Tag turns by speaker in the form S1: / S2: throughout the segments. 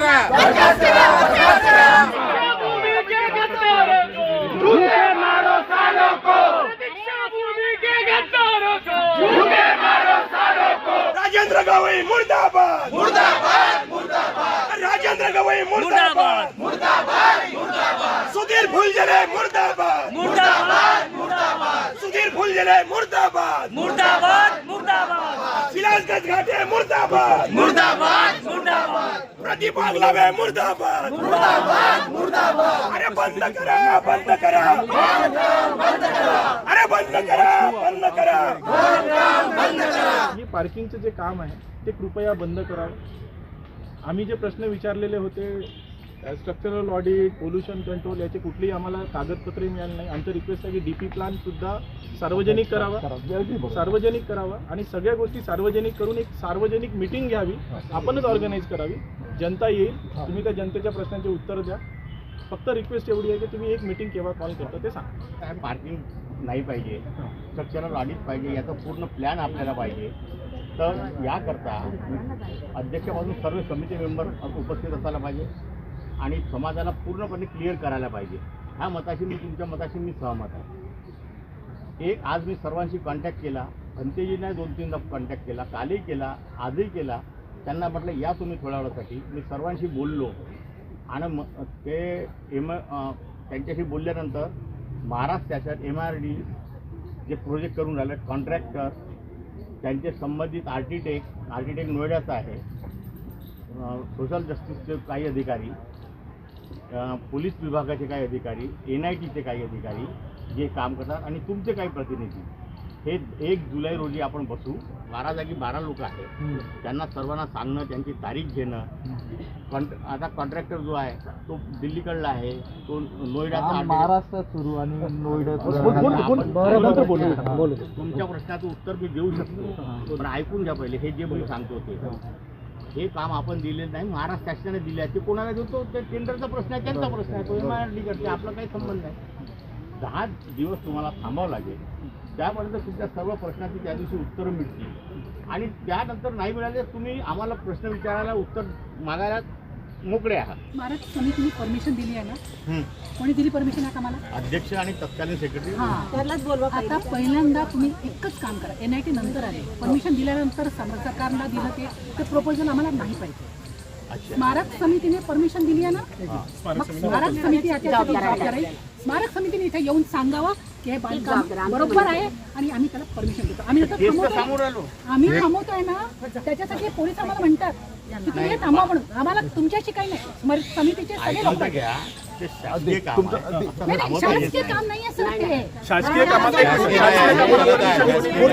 S1: करा.
S2: भूमि के गद्दारों को झूठे मारो सालों को दीक्षा भूमि के गद्दारों को झूठे मारो सालों को
S3: राजेंद्र गवई मुर्दाबाद. मुर्दाबाद मुर्दाबाद राजेंद्र गवई मुर्दाबाद. मुर्दाबाद. मुर्दाबाद सुधीर फुलझले मुर्दाबाद मुर्दाबाद. मुर्दाबाद. फुलझले मुर्दाबाद।
S2: मुर्दाबाद मुर्दाबाद।
S3: विलासगंज घाटे मुर्दाबाद। मुर्दाबाद मुर्दाबाद। प्रदीप आगलावे मुर्दाबाद। मुर्दाबाद मुर्दाबाद। अरे बंद करा बंद करा। अरे बंद करा बंद करा।
S4: हे पार्किंगचं जे काम आहे ते कृपया बंद करावं. आम्ही जे प्रश्न विचारलेले होते स्ट्रक्चरल ऑडिट पोल्युशन कंट्रोल याचे कुठलीही आम्हाला कागदपत्रे मिळाली नाही. आमचं रिक्वेस्ट आहे की डी पी प्लॅन सुद्धा सार्वजनिक करावा. सार्वजनिक करावा. आणि सगळ्या गोष्टी सार्वजनिक करून एक सार्वजनिक मिटिंग घ्यावी. आपणच ऑर्गनाईज करावी. जनता येईल. तुम्ही त्या जनतेच्या प्रश्नांचे उत्तर द्या. फक्त रिक्वेस्ट एवढी आहे की तुम्ही एक मिटिंग केव्हा कॉल करता ते सांगा.
S5: काय पार्किंग नाही पाहिजे. स्ट्रक्चरल ऑडिट पाहिजे. याचा पूर्ण प्लॅन आपल्याला पाहिजे. तर याकरता अध्यक्षपासून सर्व समिती मेंबर उपस्थित असायला पाहिजे. आणि समाजाला पूर्णपणे क्लिअर करायला पाहिजे. ह्या मताशी मी तुमच्या मताशी मी सहमत आहे. एक आज मी सर्वांशी कॉन्टॅक्ट केला. अंत्यजीने दोन तीनदा कॉन्टॅक्ट केला. कालही केला आजही केला. त्यांना म्हटलं या तुम्ही थोड्या वेळासाठी. मी सर्वांशी बोललो. आणि म ते एम त्यांच्याशी बोलल्यानंतर महाराष्ट्र शासन एम आर डी जे प्रोजेक्ट करून राहिले कॉन्ट्रॅक्टर त्यांचे संबंधित आर्किटेक्ट आर्किटेक्ट नोएडाचा आहे सोशल जस्टिसचे काही अधिकारी पोलीस विभागाचे काही अधिकारी एन आय टीचे काही अधिकारी जे काम करतात आणि तुमचे काही प्रतिनिधी. हे एक जुलै रोजी आपण बसू. बारा जागी बारा लोक आहेत. त्यांना सर्वांना सांगणं त्यांची तारीख घेणं. कॉन्ट आता कॉन्ट्रॅक्टर जो आहे तो दिल्लीकडला आहे. तो नोएडाचा.
S6: महाराष्ट्रात सुरू आणि
S5: आपण- तुमच्या प्रश्नाचं उत्तर मी देऊ शकतो. पण ऐकून घ्या पहिले. हे जे मी सांगतो ते. हे काम आपण दिले नाही महाराष्ट्र शासनाने दिले आहे ते कोणाला देतो? ते केंद्राचा प्रश्न आहे त्यांचा प्रश्न आहे. तो एम आर डी करते आपला काही संबंध नाही. दहा दिवस तुम्हाला थांबावं लागेल. त्यापर्यंत तुमच्या सर्व प्रश्नाची त्या दिवशी उत्तरं मिळतील. आणि त्यानंतर नाही मिळाले तुम्ही आम्हाला प्रश्न विचारायला उत्तर मागायला मोकळे आहात.
S7: स्मारक समितीने परमिशन दिली आहे ना? कोणी दिली परमिशन आहे का मला
S5: अध्यक्ष आणि तत्कालीन सेक्रेटरी
S7: हा. आता पहिल्यांदा तुम्ही एकच काम करा. एन आय टी नंतर आले. परमिशन दिल्यानंतर सम- सरकारला दिलं ते ते प्रपोजल आम्हाला नाही पाहिजे. स्मारक समितीने परमिशन दिली आहे ना? मग स्मारक समिती याच्यासाठी जबाबदार आहे. स्मारक समितीने इथे येऊन सांगावं की हे बांधकाम बरोबर आहे आणि आम्ही त्याला परमिशन देतो. आम्ही आता थांबवतोय. आम्ही थांबवतोय ना? त्याच्यासाठी पोलीस आम्हाला म्हणतात. की तुम्ही हे थांबा म्हणून. आम्हाला तुमच्याशी काही नाही. समितीचे सगळे लोक
S5: ते शासकीय काम आहे.
S7: नाही, नाही, शासकीय काम नाही आहे सर ते.
S3: शासकीय कामात एक
S5: शासकीय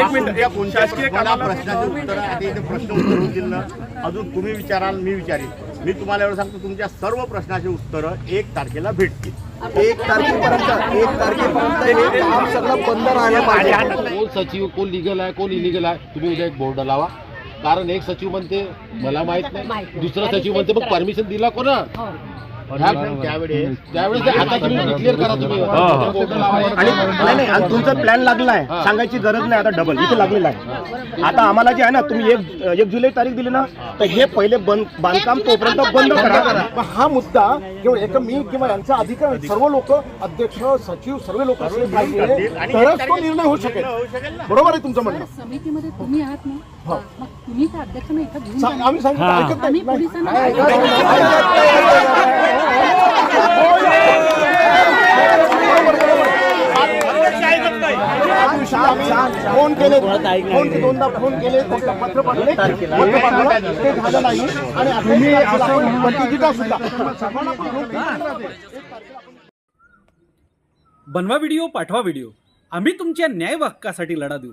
S3: एक मिनिट या शासकीय
S5: मला
S3: कामाला
S5: प्रश्नाचे उत्तर इथे प्रश्न ना अजून तुम्ही विचाराल मी विचारीन. मी तुम्हाला एवढं सांगतो तुमच्या सर्व प्रश्नाची उत्तरं एक तारखेला भेटतील.
S6: एक तारखेपर्यंत एक तारखेपर्यंत हे काम सगळं बंद राहायला पाहिजे.
S8: कोण सचिव कोण लिगल आहे कोण इलिगल आहे? तुम्ही उद्या एक बोर्ड लावा. कारण एक सचिव म्हणते मला माहीत नाही. दुसरा सचिव म्हणते मग परमिशन दिला कोणा?
S5: त्यावेळेस
S8: त्यावेळेस आता तुम्ही डिक्लेअर करा तुम्ही. बोर्ड लावा
S3: आणि नाही नाही आणि तुमचा प्लॅन लागला आहे. सांगायची गरज नाही आता डबल इथे लागलेला आहे. आता आम्हाला जे आहे ना तुम्ही एक एक जुलै तारीख दिली ना तर हे पहिले बंद बांधकाम तोपर्यंत बंद करा.
S6: पण हा मुद्दा केवळ एक मी किंवा यांचा अधिकार. सर्व लोक अध्यक्ष सचिव सर्व लोक असले पाहिजे.
S5: आणि
S6: तरच तो निर्णय होऊ शकेल. बरोबर आहे तुमचं म्हणणं.
S7: समितीमध्ये तुम्ही आहात ना मग तुम्ही त्या अध्यक्षांना इथं घेऊन
S6: सांग-
S7: जा.
S6: आम्ही सांगितलं ऐकत
S7: आम्ही
S6: नाही.
S7: पोलिसांना
S6: फोन केले फोन दोनदा फोन केले त्यांना पत्र पाठवले. पत्र पाठवलं ते झालं नाही. आणि तुम्ही असं सुद्धा सर्वांना पण
S9: बनवा व्हिडिओ पाठवा व्हिडिओ. आम्ही तुमच्या न्याय हक्कासाठी लढा देऊ.